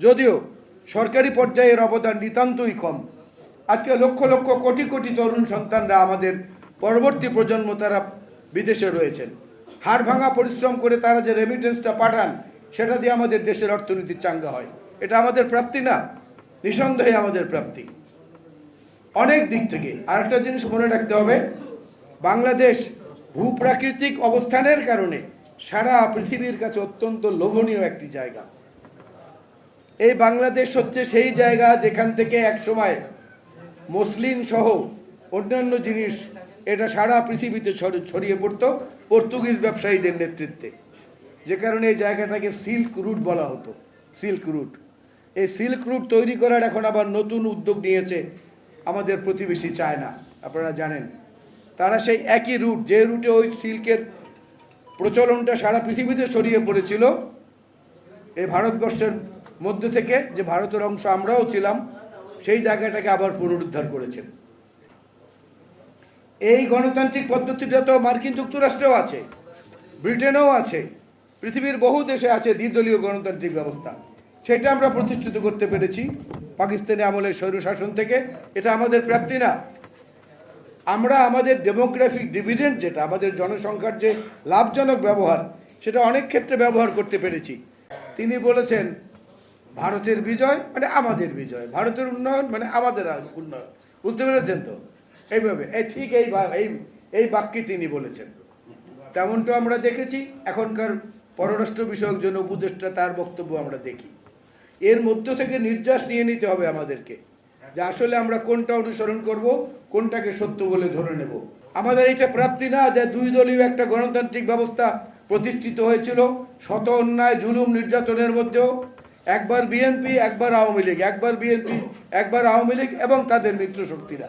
যদিও সরকারি পর্যায়ে এর অবদান নিতান্তই কম। আজকে লক্ষ লক্ষ কোটি কোটি তরুণ সন্তানরা আমাদের পরবর্তী প্রজন্ম তারা বিদেশে রয়েছেন। হাড় ভাঙা পরিশ্রম করে তারা যে রেমিটেন্সটা পাঠান, সেটা দিয়ে আমাদের দেশের অর্থনীতি চাঙ্গা হয়। এটা আমাদের প্রাপ্তি না, নিঃসন্দেহে আমাদের প্রাপ্তি। অনেক দিক থেকে আরেকটা জিনিস মনে রাখতে হবে, বাংলাদেশ ভূপ্রাকৃতিক অবস্থানের কারণে সারা পৃথিবীর কাছে অত্যন্ত লোভনীয় একটি জায়গা। এই বাংলাদেশ হচ্ছে সেই জায়গা যেখান থেকে একসময় মসলিন সহ অন্যান্য জিনিস এটা সারা পৃথিবীতে ছড়িয়ে পড়তো পর্তুগিজ ব্যবসায়ীদের নেতৃত্বে। যে কারণে এই জায়গাটাকে সিল্ক রুট বলা হতো, সিল্ক রুট। এই সিল্ক রুট তৈরি করার এখন আবার নতুন উদ্যোগ নিয়েছে আমাদের প্রতিবেশী চায়না, আপনারা জানেন। তারা সেই একই রুট, যে রুটে ওই সিল্কের প্রচলনটা সারা পৃথিবীতে ছড়িয়ে পড়েছিল। এই ভারতবর্ষের মধ্য থেকে যে ভারতের অংশ আমরাও ছিলাম, সেই জায়গাটাকে আবার পুনরুদ্ধার করেছেন। এই গণতান্ত্রিক পদ্ধতিটা তো মার্কিন যুক্তরাষ্ট্রেও আছে, ব্রিটেনেও আছে, পৃথিবীর বহু দেশে আছে দ্বিদলীয় গণতান্ত্রিক ব্যবস্থা। সেটা আমরা প্রতিষ্ঠিত করতে পেরেছি, পাকিস্তানি আমলের স্বৈরশাসন থেকে। এটা আমাদের প্রাপ্তি না। আমরা আমাদের ডেমোগ্রাফিক ডিভিডেন্ড যেটা, আমাদের জনসংখ্যার যে লাভজনক ব্যবহার, সেটা অনেক ক্ষেত্রে ব্যবহার করতে পেরেছি। তিনি বলেছেন ভারতের বিজয় মানে আমাদের বিজয়। ভারতের উন্নয়ন মানে আমাদের উন্নয়ন। বুঝতে পেরেছেন তো? এইভাবে। এই ঠিক এই এই এই বাক্যে তিনি বলেছেন। তেমনটা আমরা দেখেছি। এখনকার পররাষ্ট্র বিষয়ক জন্য উপদেষ্টা তার বক্তব্য আমরা দেখি। এর মধ্য থেকে নির্যাস নিয়ে নিতে হবে আমাদেরকে। যে আসলে আমরা কোনটা অনুসরণ করব, কোনটাকে সত্য বলে ধরে নেব। আমাদের এটা প্রাপ্তি না যে দুই দলীয় একটা গণতান্ত্রিক ব্যবস্থা প্রতিষ্ঠিত হয়েছিল। শত অন্যায়, জুলুম, নির্যাতনের মধ্যেও একবার বিএনপি একবার আওয়ামী লীগ একবার বিএনপি একবার আওয়ামী লীগ এবং তাদের মিত্র শক্তিরা